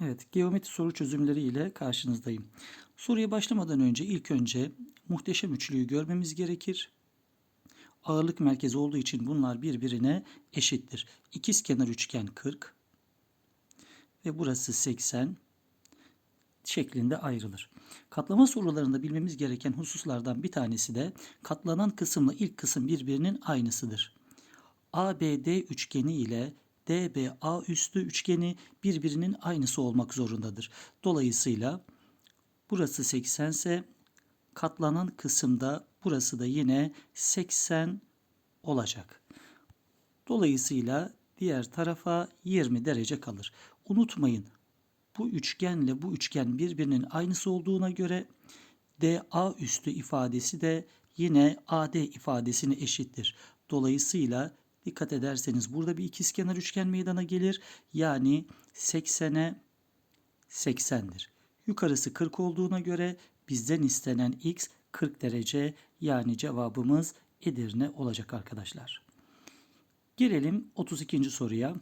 Evet, geometri soru çözümleri ile karşınızdayım. Soruya başlamadan önce ilk önce muhteşem üçlüyü görmemiz gerekir. Ağırlık merkezi olduğu için bunlar birbirine eşittir. İkizkenar üçgen 40 ve burası 80 şeklinde ayrılır. Katlama sorularında bilmemiz gereken hususlardan bir tanesi de katlanan kısımla ilk kısım birbirinin aynısıdır. ABD üçgeni ile DBA üstü üçgeni birbirinin aynısı olmak zorundadır. Dolayısıyla burası 80 ise katlanan kısımda burası da yine 80 olacak. Dolayısıyla diğer tarafa 20 derece kalır. Unutmayın bu üçgenle bu üçgen birbirinin aynısı olduğuna göre DA üstü ifadesi de yine AD ifadesine eşittir. Dolayısıyla dikkat ederseniz burada bir ikizkenar üçgen meydana gelir. Yani 80'e 80'dir. Yukarısı 40 olduğuna göre bizden istenen x 40 derece yani cevabımız Edirne olacak arkadaşlar. Gelelim 32. soruya.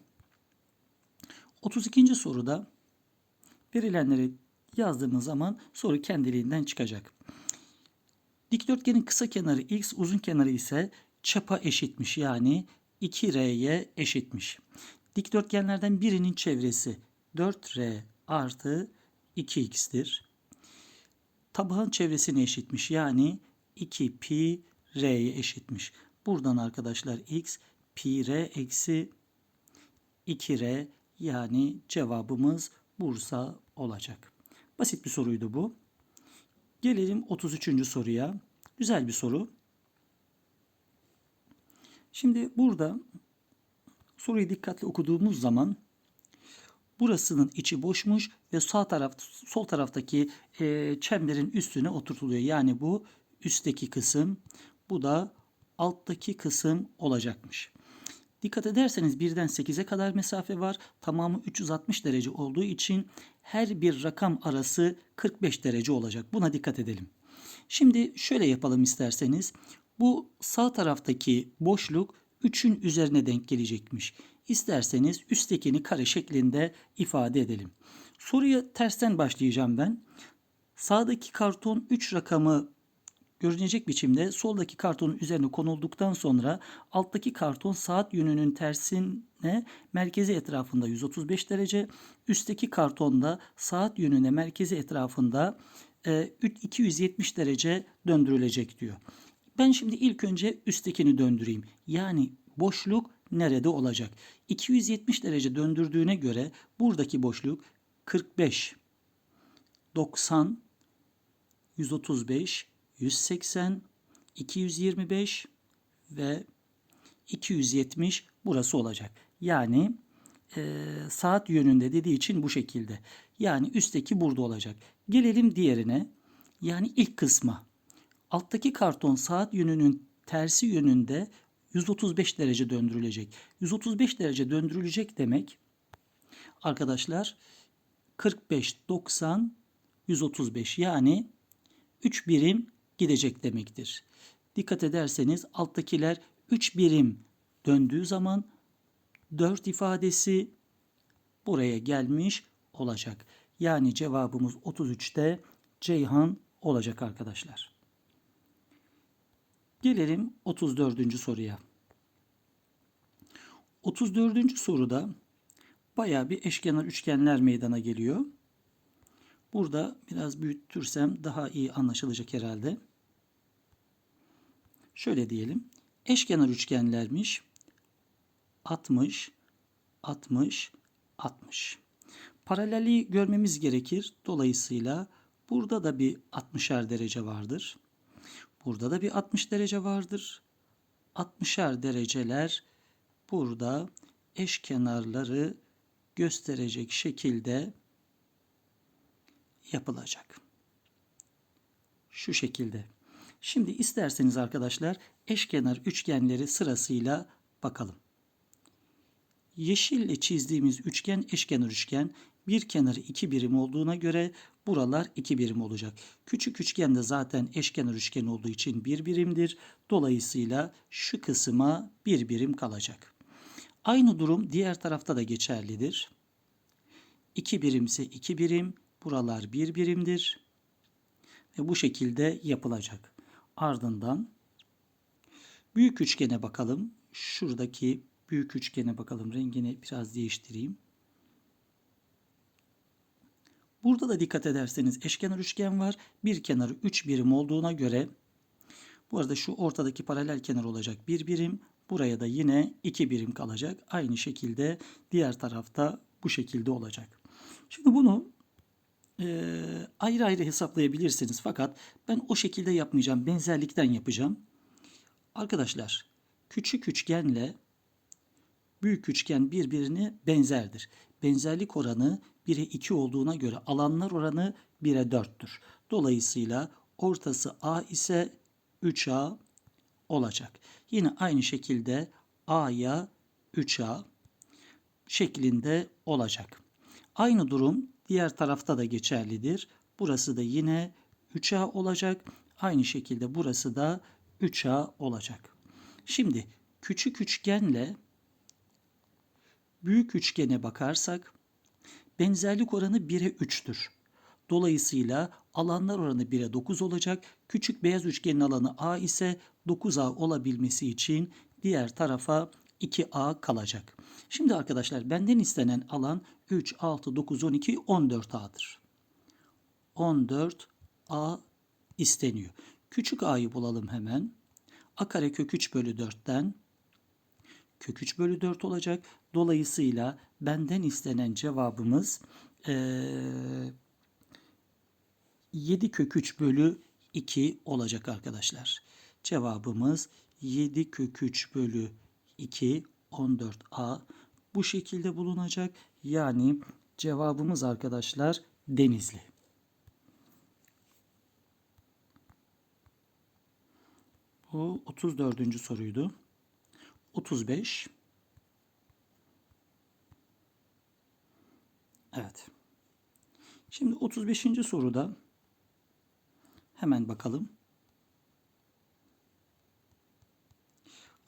32. soruda verilenleri yazdığımız zaman soru kendiliğinden çıkacak. Dikdörtgenin kısa kenarı x, uzun kenarı ise çapa eşitmiş. Yani 2r'ye eşitmiş. Dikdörtgenlerden birinin çevresi 4r artı 2x'tir. Tabağın çevresine eşitmiş. Yani 2 pi r'ye eşitmiş. Buradan arkadaşlar x pi r eksi 2r yani cevabımız Bursa olacak. Basit bir soruydu bu. Gelelim 33. soruya. Güzel bir soru. Şimdi burada soruyu dikkatli okuduğumuz zaman burasının içi boşmuş ve sağ taraf sol taraftaki e, çemberin üstüne oturtuluyor. Yani bu üstteki kısım, bu da alttaki kısım olacakmış. Dikkat ederseniz birden 8'e kadar mesafe var. Tamamı 360 derece olduğu için her bir rakam arası 45 derece olacak. Buna dikkat edelim. Şimdi şöyle yapalım isterseniz. Bu sağ taraftaki boşluk 3'ün üzerine denk gelecekmiş. İsterseniz üsttekini kare şeklinde ifade edelim. Soruya tersten başlayacağım ben. Sağdaki karton 3 rakamı görünecek biçimde soldaki kartonun üzerine konulduktan sonra alttaki karton saat yönünün tersine merkezi etrafında 135 derece, üstteki kartonda saat yönüne merkezi etrafında 270 e, derece döndürülecek diyor. Ben şimdi ilk önce üsttekini döndüreyim. Yani boşluk nerede olacak? 270 derece döndürdüğüne göre buradaki boşluk 45, 90, 135, 180, 225 ve 270 burası olacak. Yani e, saat yönünde dediği için bu şekilde. Yani üstteki burada olacak. Gelelim diğerine. Yani ilk kısma. Alttaki karton saat yönünün tersi yönünde 135 derece döndürülecek. 135 derece döndürülecek demek arkadaşlar 45 90 135 yani 3 birim gidecek demektir. Dikkat ederseniz alttakiler 3 birim döndüğü zaman 4 ifadesi buraya gelmiş olacak. Yani cevabımız 33'te Ceyhan olacak arkadaşlar. Gelelim 34. soruya. 34. soruda baya bir eşkenar üçgenler meydana geliyor. Burada biraz büyütürsem daha iyi anlaşılacak herhalde. Şöyle diyelim. Eşkenar üçgenlermiş. 60, 60, 60. Paralelliği görmemiz gerekir. Dolayısıyla burada da bir 60'er derece vardır. Burada da bir 60 derece vardır. 60'er dereceler burada eş kenarları gösterecek şekilde yapılacak. Şu şekilde. Şimdi isterseniz arkadaşlar eşkenar üçgenleri sırasıyla bakalım. Yeşille çizdiğimiz üçgen eşkenar üçgen. Bir kenarı iki birim olduğuna göre buralar iki birim olacak. Küçük üçgen de zaten eşkenar üçgen olduğu için bir birimdir. Dolayısıyla şu kısma bir birim kalacak. Aynı durum diğer tarafta da geçerlidir. 2 birimse 2 birim. Buralar 1 birimdir. Ve bu şekilde yapılacak. Ardından büyük üçgene bakalım. Şuradaki büyük üçgene bakalım. Rengini biraz değiştireyim. Burada da dikkat ederseniz eşkenar üçgen var. Bir kenarı 3 birim olduğuna göre bu arada şu ortadaki paralel kenar olacak 1 birim. Buraya da yine 2 birim kalacak. Aynı şekilde diğer tarafta bu şekilde olacak. Şimdi bunu e, ayrı ayrı hesaplayabilirsiniz. Fakat ben o şekilde yapmayacağım. Benzerlikten yapacağım. Arkadaşlar küçük üçgenle büyük üçgen birbirine benzerdir. Benzerlik oranı 1'e 2 olduğuna göre alanlar oranı 1'e 4'tür. Dolayısıyla ortası A ise 3A olacak. Yine aynı şekilde A'ya 3A şeklinde olacak. Aynı durum diğer tarafta da geçerlidir. Burası da yine 3A olacak. Aynı şekilde burası da 3A olacak. Şimdi küçük üçgenle büyük üçgene bakarsak benzerlik oranı 1'e 3'tür. Dolayısıyla alanlar oranı 1'e 9 olacak. Küçük beyaz üçgenin alanı A ise 9A olabilmesi için diğer tarafa 2A kalacak. Şimdi arkadaşlar benden istenen alan 3, 6, 9, 12, 14A'dır. 14A isteniyor. Küçük a'yı bulalım hemen. A kare kök 3 bölü 4'ten kök 3 bölü 4 olacak. Dolayısıyla benden istenen cevabımız ee, 7 kök 3 bölü 2 olacak arkadaşlar. Cevabımız 7 kök 3 bölü 2 14a bu şekilde bulunacak. Yani cevabımız arkadaşlar Denizli. Bu 34. soruydu. 35. Evet. Şimdi 35. soruda hemen bakalım.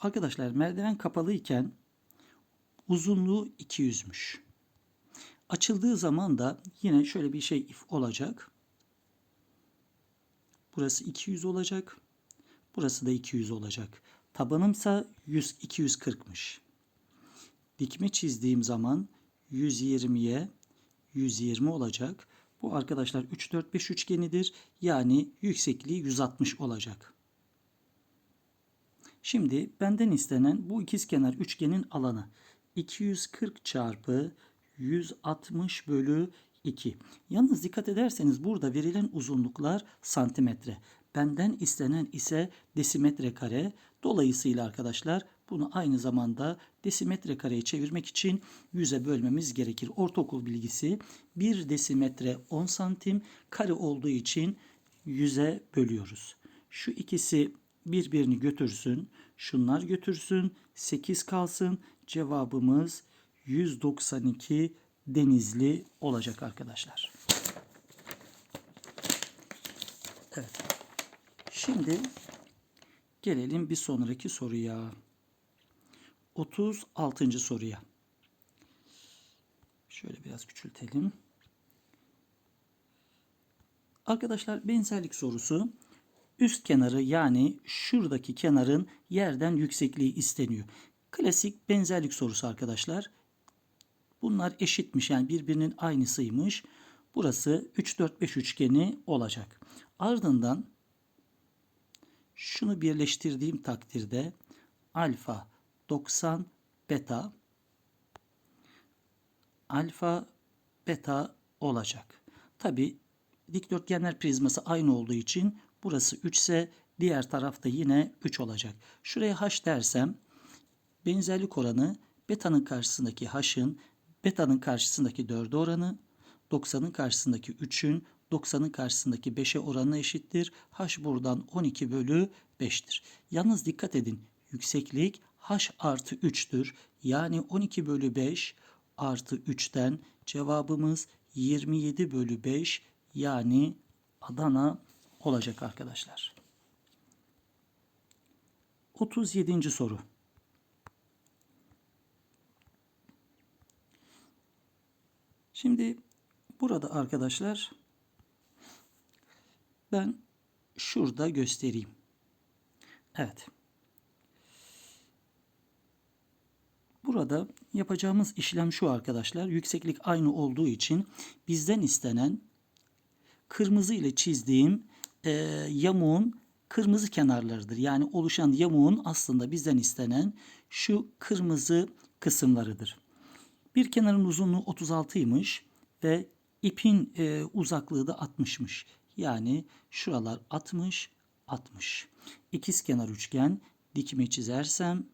Arkadaşlar merdiven kapalı iken uzunluğu 200'müş. Açıldığı zaman da yine şöyle bir şey if olacak. Burası 200 olacak. Burası da 200 olacak. Tabanımsa 100 240'mış. Dikme çizdiğim zaman 120'ye 120 olacak. Bu arkadaşlar 3 4 5 üçgenidir. Yani yüksekliği 160 olacak. Şimdi benden istenen bu ikizkenar üçgenin alanı 240 çarpı 160 bölü 2. Yalnız dikkat ederseniz burada verilen uzunluklar santimetre. Benden istenen ise desimetre kare. Dolayısıyla arkadaşlar bunu aynı zamanda desimetre kareye çevirmek için 100'e bölmemiz gerekir. Ortaokul bilgisi 1 desimetre 10 santim kare olduğu için 100'e bölüyoruz. Şu ikisi birbirini götürsün. Şunlar götürsün. 8 kalsın. Cevabımız 192 Denizli olacak arkadaşlar. Evet. Şimdi gelelim bir sonraki soruya. 36. soruya. Şöyle biraz küçültelim. Arkadaşlar benzerlik sorusu üst kenarı yani şuradaki kenarın yerden yüksekliği isteniyor. Klasik benzerlik sorusu arkadaşlar. Bunlar eşitmiş yani birbirinin aynısıymış. Burası 3 4 5 üçgeni olacak. Ardından şunu birleştirdiğim takdirde alfa 90 beta alfa beta olacak. Tabi dikdörtgenler prizması aynı olduğu için burası 3 ise diğer tarafta yine 3 olacak. Şuraya h dersem benzerlik oranı beta'nın karşısındaki h'ın beta'nın karşısındaki 4'e oranı 90'ın karşısındaki 3'ün 90'ın karşısındaki 5'e oranına eşittir. H buradan 12 bölü 5'tir. Yalnız dikkat edin yükseklik H artı 3'tür. Yani 12 bölü 5 artı 3'ten cevabımız 27 bölü 5 yani Adana olacak arkadaşlar. 37. soru. Şimdi Burada arkadaşlar ben şurada göstereyim. Evet. Burada yapacağımız işlem şu arkadaşlar. Yükseklik aynı olduğu için bizden istenen kırmızı ile çizdiğim e, yamuğun kırmızı kenarlarıdır. Yani oluşan yamuğun aslında bizden istenen şu kırmızı kısımlarıdır. Bir kenarın uzunluğu 36'ymış ve ipin e, uzaklığı da 60'mış. Yani şuralar 60, 60. İkiz kenar üçgen dikimi çizersem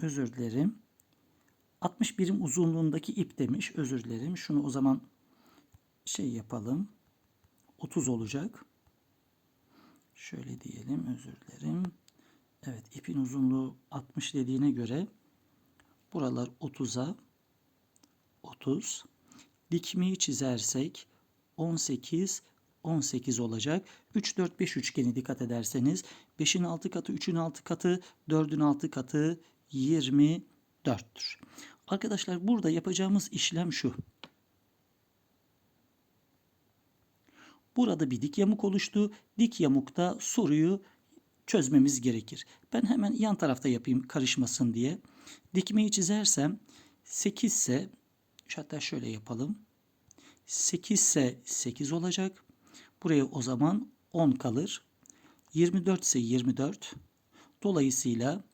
özür dilerim. 60 birim uzunluğundaki ip demiş. Özür dilerim. Şunu o zaman şey yapalım. 30 olacak. Şöyle diyelim. Özür dilerim. Evet ipin uzunluğu 60 dediğine göre buralar 30'a 30. Dikmeyi çizersek 18 18 olacak. 3 4 5 üçgeni dikkat ederseniz 5'in 6 katı, 3'ün 6 katı, 4'ün 6 katı 24'tür. Arkadaşlar burada yapacağımız işlem şu. Burada bir dik yamuk oluştu. Dik yamukta soruyu çözmemiz gerekir. Ben hemen yan tarafta yapayım karışmasın diye. Dikmeyi çizersem 8 ise hatta şöyle yapalım. 8 ise 8 olacak. Buraya o zaman 10 kalır. 24 ise 24. Dolayısıyla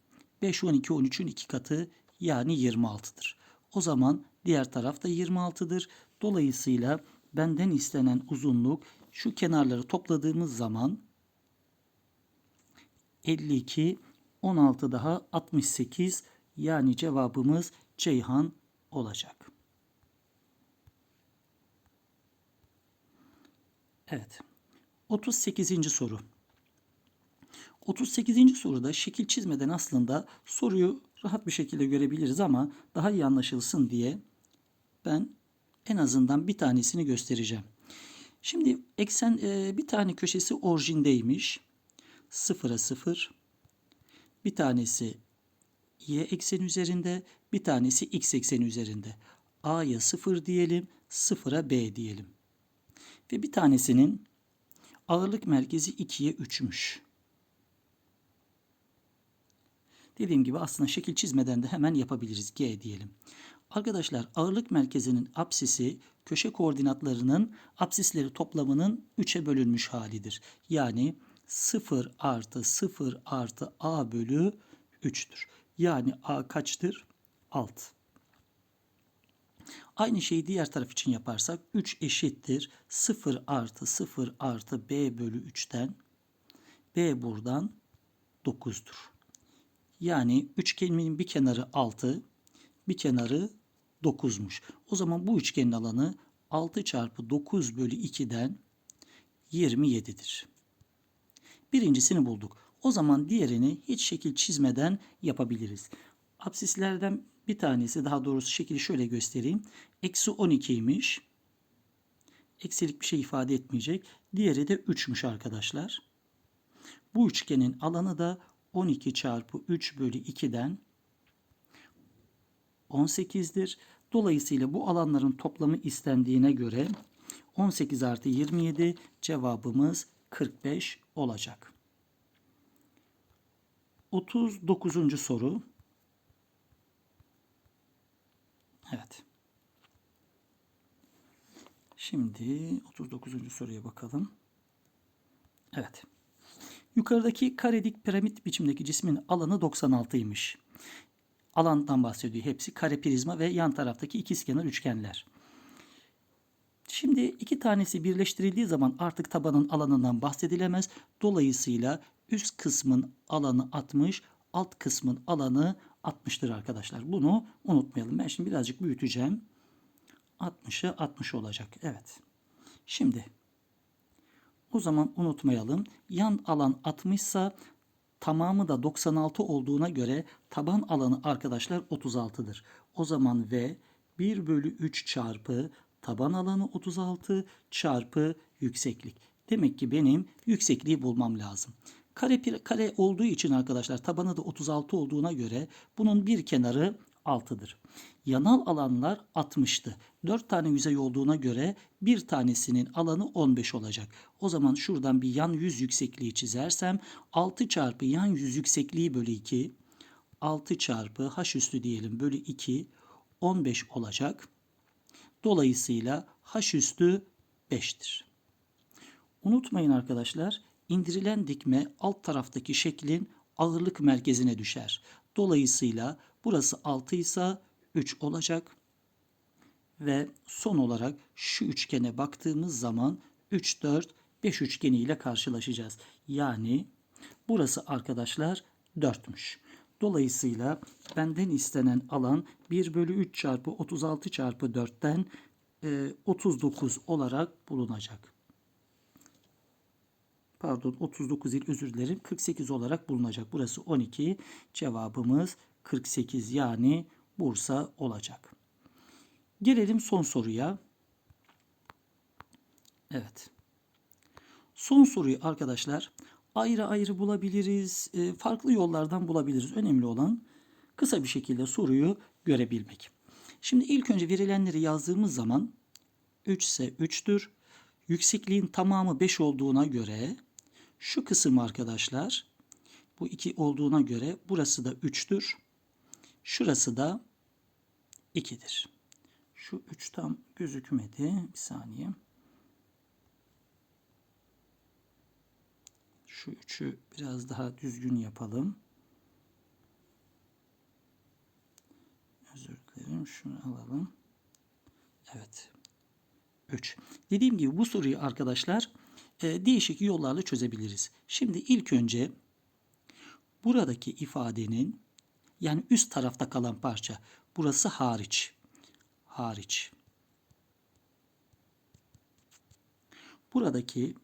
5, 12, 13'ün 2 katı yani 26'dır. O zaman diğer taraf da 26'dır. Dolayısıyla benden istenen uzunluk şu kenarları topladığımız zaman 52, 16 daha 68 yani cevabımız Ceyhan olacak. Evet. 38. soru. 38. soruda şekil çizmeden aslında soruyu rahat bir şekilde görebiliriz ama daha iyi anlaşılsın diye ben en azından bir tanesini göstereceğim. Şimdi eksen e, bir tane köşesi orijindeymiş. Sıfıra sıfır. Bir tanesi y ekseni üzerinde, bir tanesi x ekseni üzerinde. A'ya sıfır diyelim, sıfıra b diyelim. Ve bir tanesinin ağırlık merkezi 2'ye 3'müş. Dediğim gibi aslında şekil çizmeden de hemen yapabiliriz. G diyelim. Arkadaşlar ağırlık merkezinin apsisi köşe koordinatlarının apsisleri toplamının 3'e bölünmüş halidir. Yani 0 artı 0 artı a bölü 3'tür. Yani a kaçtır? 6. Aynı şeyi diğer taraf için yaparsak 3 eşittir 0 artı 0 artı b bölü 3'ten b buradan 9'dur. Yani üçgenin bir kenarı 6, bir kenarı 9'muş. O zaman bu üçgenin alanı 6 çarpı 9 bölü 2'den 27'dir. Birincisini bulduk. O zaman diğerini hiç şekil çizmeden yapabiliriz. Apsislerden bir tanesi daha doğrusu şekli şöyle göstereyim. Eksi 12'ymiş. Eksilik bir şey ifade etmeyecek. Diğeri de 3'müş arkadaşlar. Bu üçgenin alanı da 12 çarpı 3 bölü 2'den 18'dir. Dolayısıyla bu alanların toplamı istendiğine göre 18 artı 27 cevabımız 45 olacak. 39. soru. Evet. Şimdi 39. soruya bakalım. Evet. Yukarıdaki karedik piramit biçimdeki cismin alanı 96'ymış. Alandan bahsediyor hepsi. Kare prizma ve yan taraftaki ikizkenar üçgenler. Şimdi iki tanesi birleştirildiği zaman artık tabanın alanından bahsedilemez. Dolayısıyla üst kısmın alanı 60, alt kısmın alanı 60'tır arkadaşlar. Bunu unutmayalım. Ben şimdi birazcık büyüteceğim. 60'a 60 olacak. Evet. Şimdi o zaman unutmayalım. Yan alan 60 ise tamamı da 96 olduğuna göre taban alanı arkadaşlar 36'dır. O zaman V 1 bölü 3 çarpı taban alanı 36 çarpı yükseklik. Demek ki benim yüksekliği bulmam lazım. Kare, kare olduğu için arkadaşlar tabanı da 36 olduğuna göre bunun bir kenarı 6'dır. Yanal alanlar 60'tı. 4 tane yüzey olduğuna göre bir tanesinin alanı 15 olacak. O zaman şuradan bir yan yüz yüksekliği çizersem 6 çarpı yan yüz yüksekliği bölü 2 6 çarpı h üstü diyelim bölü 2 15 olacak. Dolayısıyla h üstü 5'tir. Unutmayın arkadaşlar indirilen dikme alt taraftaki şeklin ağırlık merkezine düşer. Dolayısıyla burası 6 ise 3 olacak. Ve son olarak şu üçgene baktığımız zaman 3, 4, 5 üçgeni ile karşılaşacağız. Yani burası arkadaşlar 4'müş. Dolayısıyla benden istenen alan 1 bölü 3 çarpı 36 çarpı 4'ten e, 39 olarak bulunacak. Pardon 39 değil özür dilerim 48 olarak bulunacak. Burası 12 cevabımız 48 yani Bursa olacak. Gelelim son soruya. Evet. Son soruyu arkadaşlar ayrı ayrı bulabiliriz. e, Farklı yollardan bulabiliriz. Önemli olan kısa bir şekilde soruyu görebilmek. Şimdi ilk önce verilenleri yazdığımız zaman 3 ise 3'tür. Yüksekliğin tamamı 5 olduğuna göre şu kısım arkadaşlar bu 2 olduğuna göre burası da 3'tür. Şurası da 2'dir. Şu 3 tam gözükmedi. Bir saniye. Şu 3'ü biraz daha düzgün yapalım. Özür dilerim. Şunu alalım. Evet. 3. Dediğim gibi bu soruyu arkadaşlar e, değişik yollarla çözebiliriz. Şimdi ilk önce buradaki ifadenin yani üst tarafta kalan parça burası hariç. Hariç. Buradaki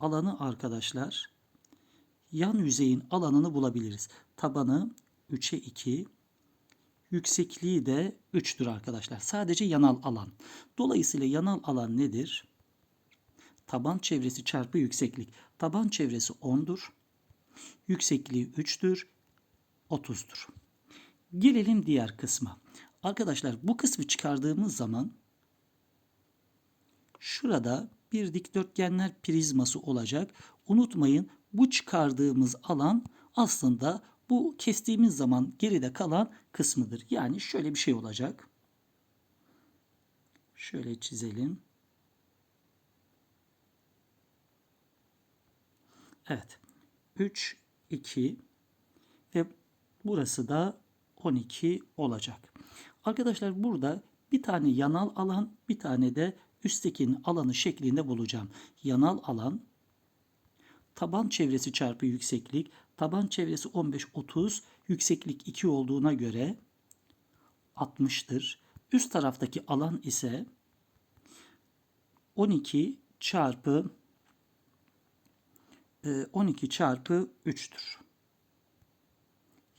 alanı arkadaşlar yan yüzeyin alanını bulabiliriz. Tabanı 3'e 2, yüksekliği de 3'tür arkadaşlar. Sadece yanal alan. Dolayısıyla yanal alan nedir? Taban çevresi çarpı yükseklik. Taban çevresi 10'dur. Yüksekliği 3'tür. 30'dur. Gelelim diğer kısma. Arkadaşlar bu kısmı çıkardığımız zaman şurada bir dikdörtgenler prizması olacak. Unutmayın bu çıkardığımız alan aslında bu kestiğimiz zaman geride kalan kısmıdır. Yani şöyle bir şey olacak. Şöyle çizelim. Evet. 3, 2 ve burası da 12 olacak. Arkadaşlar burada bir tane yanal alan bir tane de üsttekinin alanı şeklinde bulacağım. Yanal alan taban çevresi çarpı yükseklik. Taban çevresi 15 30, yükseklik 2 olduğuna göre 60'tır. Üst taraftaki alan ise 12 çarpı 12 çarpı 3'tür.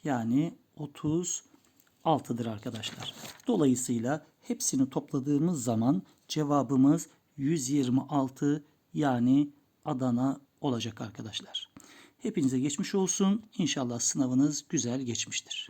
Yani 36'dır arkadaşlar. Dolayısıyla hepsini topladığımız zaman cevabımız 126 yani Adana olacak arkadaşlar. Hepinize geçmiş olsun. İnşallah sınavınız güzel geçmiştir.